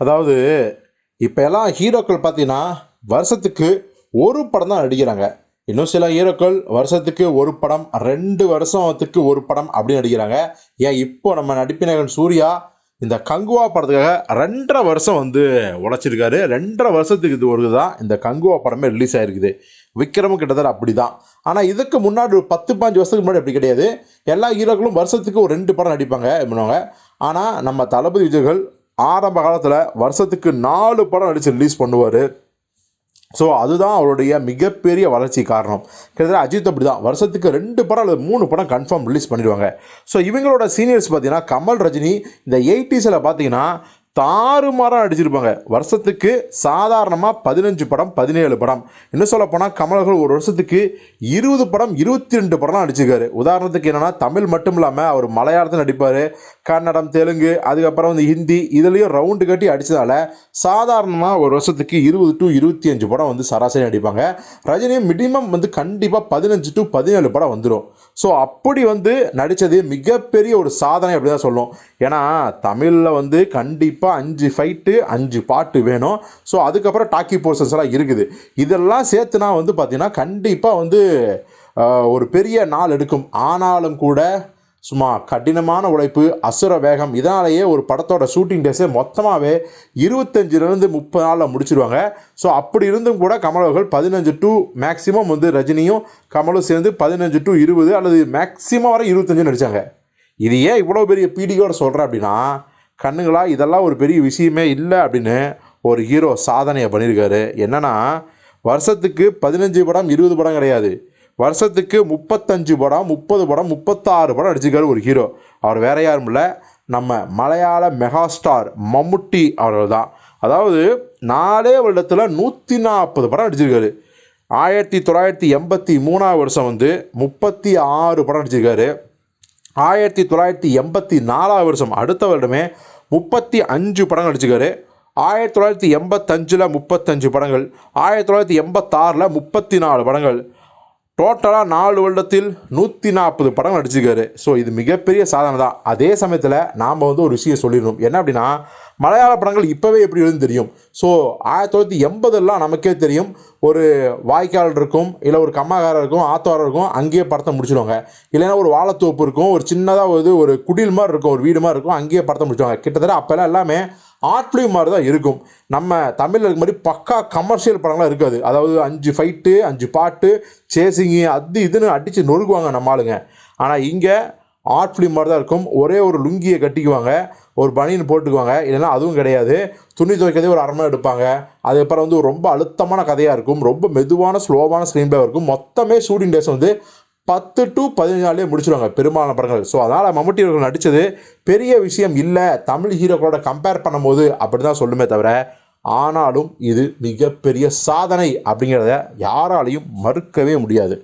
அதாவது இப்போ எல்லாம் ஹீரோக்கள் பார்த்தீங்கன்னா வருஷத்துக்கு ஒரு படம் தான் நடிக்கிறாங்க. இன்னும் சில ஹீரோக்கள் வருஷத்துக்கு ஒரு படம் ரெண்டு வருஷத்துக்கு ஒரு படம் அப்படின்னு நடிக்கிறாங்க. ஏன் இப்போ நம்ம நடிப்பினகன் சூர்யா இந்த கங்குவா படத்துக்காக ரெண்டரை வருஷம் வந்து உழைச்சிருக்காரு. ரெண்டரை வருஷத்துக்கு இது ஒரு தான் இந்த கங்குவா படமே ரிலீஸ் ஆகிருக்குது விக்ரமும் கிட்டத்தட்ட அப்படி தான் ஆனால் இதுக்கு முன்னாடி ஒரு பத்து பாஞ்சு வருஷத்துக்கு முன்னாடி அப்படி கிடையாது. எல்லா ஹீரோக்களும் வருஷத்துக்கு ஒரு ரெண்டு படம் நடிப்பாங்க பண்ணுவாங்க ஆனால் நம்ம தளபதி விஜய்கள் ஆரம்ப காலத்தில் வருஷத்துக்கு நாலு படம் நடித்து ரிலீஸ் பண்ணுவார். ஸோ அதுதான் அவருடைய மிகப்பெரிய வளர்ச்சி காரணம். கிட்டத்தட்ட அஜித் அப்படி தான் வருஷத்துக்கு ரெண்டு படம் அல்லது மூணு படம் கன்ஃபார்ம் ரிலீஸ் பண்ணிடுவாங்க. ஸோ இவங்களோட சீனியர்ஸ் பார்த்தீங்கன்னா கமல் ரஜினி இந்த எயிட்டிஸில் பார்த்தீங்கன்னா தாறுமாறாக அடிச்சிருப்பாங்க. வருஷத்துக்கு சாதாரணமாக பதினஞ்சு படம் பதினேழு படம். இன்னும் சொல்ல போனால் ஒரு வருஷத்துக்கு இருபது படம் இருபத்தி ரெண்டு படம்லாம் அடிச்சிருக்காரு. உதாரணத்துக்கு என்னென்னா தமிழ் மட்டும் இல்லாமல் அவர் மலையாளத்தில் நடிப்பார் கன்னடம் தெலுங்கு அதுக்கப்புறம் வந்து ஹிந்தி இதுலேயும் ரவுண்டு கட்டி அடித்ததால சாதாரணமாக ஒரு வருஷத்துக்கு இருபது டு இருபத்தி அஞ்சு படம் வந்து சராசரி நடிப்பாங்க. ரஜினியும் மினிமம் வந்து கண்டிப்பாக பதினஞ்சு டு பதினேழு படம் வந்துடும் ஸோ அப்படி வந்து நடித்தது மிகப்பெரிய ஒரு சாதனை அப்படி தான் சொல்லும். ஏன்னா தமிழில் வந்து கண்டிப்பாக அஞ்சு ஃபைட்டு அஞ்சு பாட்டு வேணும். ஸோ அதுக்கப்புறம் டாக்கி போர்ஷன்ஸ் எல்லாம் இருக்குது. இதெல்லாம் சேர்த்துனா வந்து பார்த்திங்கன்னா கண்டிப்பாக வந்து ஒரு பெரிய நாள் எடுக்கும். ஆனாலும் கூட சும்மா கடினமான உழைப்பு அசுர வேகம் இதனாலேயே ஒரு படத்தோட ஷூட்டிங் டேஸே மொத்தமாகவே இருபத்தஞ்சிலேருந்து முப்பது நாளில் முடிச்சிருவாங்க. ஸோ அப்படி இருந்தும் கூட கமலவர்கள் பதினஞ்சு டு மேக்ஸிமம் வந்து ரஜினியும் கமலும் சேர்ந்து பதினஞ்சு டு இருபது அல்லது மேக்ஸிமம் வரை இருபத்தஞ்சு நடித்தாங்க இது ஏன் இவ்வளோ பெரிய பீடிகோட சொல்கிறேன் அப்படின்னா கண்ணுங்களா இதெல்லாம் ஒரு பெரிய விஷயமே இல்லை அப்படின்னு ஒரு ஹீரோ சாதனையை பண்ணியிருக்காரு. என்னன்னா வருஷத்துக்கு பதினஞ்சு படம் இருபது படம் கிடையாது. வருஷத்துக்கு முப்பத்தஞ்சு படம் முப்பது படம் முப்பத்தாறு படம் அடிச்சிருக்காரு ஒரு ஹீரோ. அவர் வேற யாரும் இல்லை. நம்ம மலையாள மெகா ஸ்டார் மம்முட்டி அவர்கள் தான். அதாவது நாலே வருடத்தில் நூற்றி நாற்பது படம் அடிச்சிருக்காரு ஆயிரத்தி தொள்ளாயிரத்தி எண்பத்தி மூணாவது வருஷம் வந்து முப்பத்தி ஆறு படம் அடிச்சிருக்காரு ஆயிரத்தி தொள்ளாயிரத்தி எண்பத்தி நாலாவது வருஷம் அடுத்த வருடமே முப்பத்தி அஞ்சு படங்கள் நடிச்சிருக்காரு. ஆயிரத்தி தொள்ளாயிரத்தி எண்பத்தஞ்சில் முப்பத்தஞ்சு படங்கள். ஆயிரத்தி தொள்ளாயிரத்தி எண்பத்தாறில் முப்பத்தி நாலு படங்கள். டோட்டலாக நாலு வருடத்தில் நூற்றி நாற்பது படம் நடிச்சிருக்காரு. ஸோ இது மிகப்பெரிய சாதனை தான் அதே சமயத்தில் நாம் வந்து ஒரு விஷயம் சொல்லிடணும். என்ன அப்படின்னா மலையாள படங்கள் இப்போவே எப்படி எழுதுன்னு தெரியும். ஸோ ஆயிரத்தி தொள்ளாயிரத்தி எண்பதெல்லாம் நமக்கே தெரியும். ஒரு வாய்க்கால் இருக்கும் இல்லை ஒரு கம்மாக்காரர் இருக்கும் ஆத்தோரம் இருக்கும் அங்கேயே படத்தை முடிச்சிடுவாங்க இல்லைன்னா ஒரு வாழைத்தோப்பு இருக்கும் ஒரு சின்னதாக ஒரு ஒரு குடில் மாதிரி இருக்கும் ஒரு வீடு மாதிரி இருக்கும் அங்கேயே படத்தை முடிச்சிடுவாங்க கிட்டத்தட்ட அப்போல்லாம் எல்லாமே ஆர்ட் ஃபிலிம் மாதிரி தான் இருக்கும். நம்ம தமிழில் இருக்க மாதிரி பக்கா கமர்ஷியல் படங்கள்லாம் இருக்காது. அதாவது அஞ்சு ஃபைட்டு அஞ்சு பாட்டு சேசிங்கு அது இதுன்னு அடித்து நொறுக்குவாங்க நம்ம ஆளுங்க. ஆனால் இங்கே ஆர்ட் ஃபிலிம் மாதிரி தான் இருக்கும். ஒரே ஒரு லுங்கியை கட்டிக்குவாங்க. ஒரு பனியன் போட்டுக்குவாங்க. இல்லைன்னா அதுவும் கிடையாது. துணி துவைக்கிறதே ஒரு அரை மணி எடுப்பாங்க. அதுக்கப்புறம் வந்து ரொம்ப அழுத்தமான கதையாக இருக்கும். ரொம்ப மெதுவான ஸ்லோவான ஸ்க்ரீன் பிளே இருக்கும். மொத்தமே ஷூட்டிங் டேஸ் வந்து பத்து டு பதினஞ்சு நாள்லேயே முடிச்சிடுவாங்க பெரும்பாலான படங்கள். ஸோ அதனால் மம்முட்டி அவர்கள் நடித்தது பெரிய விஷயம் இல்லை. தமிழ் ஹீரோக்களோட கம்பேர் பண்ணும்போது அப்படி தான் சொல்லுமே தவிர ஆனாலும் இது மிகப்பெரிய சாதனை அப்படிங்கிறத யாராலையும் மறுக்கவே முடியாது.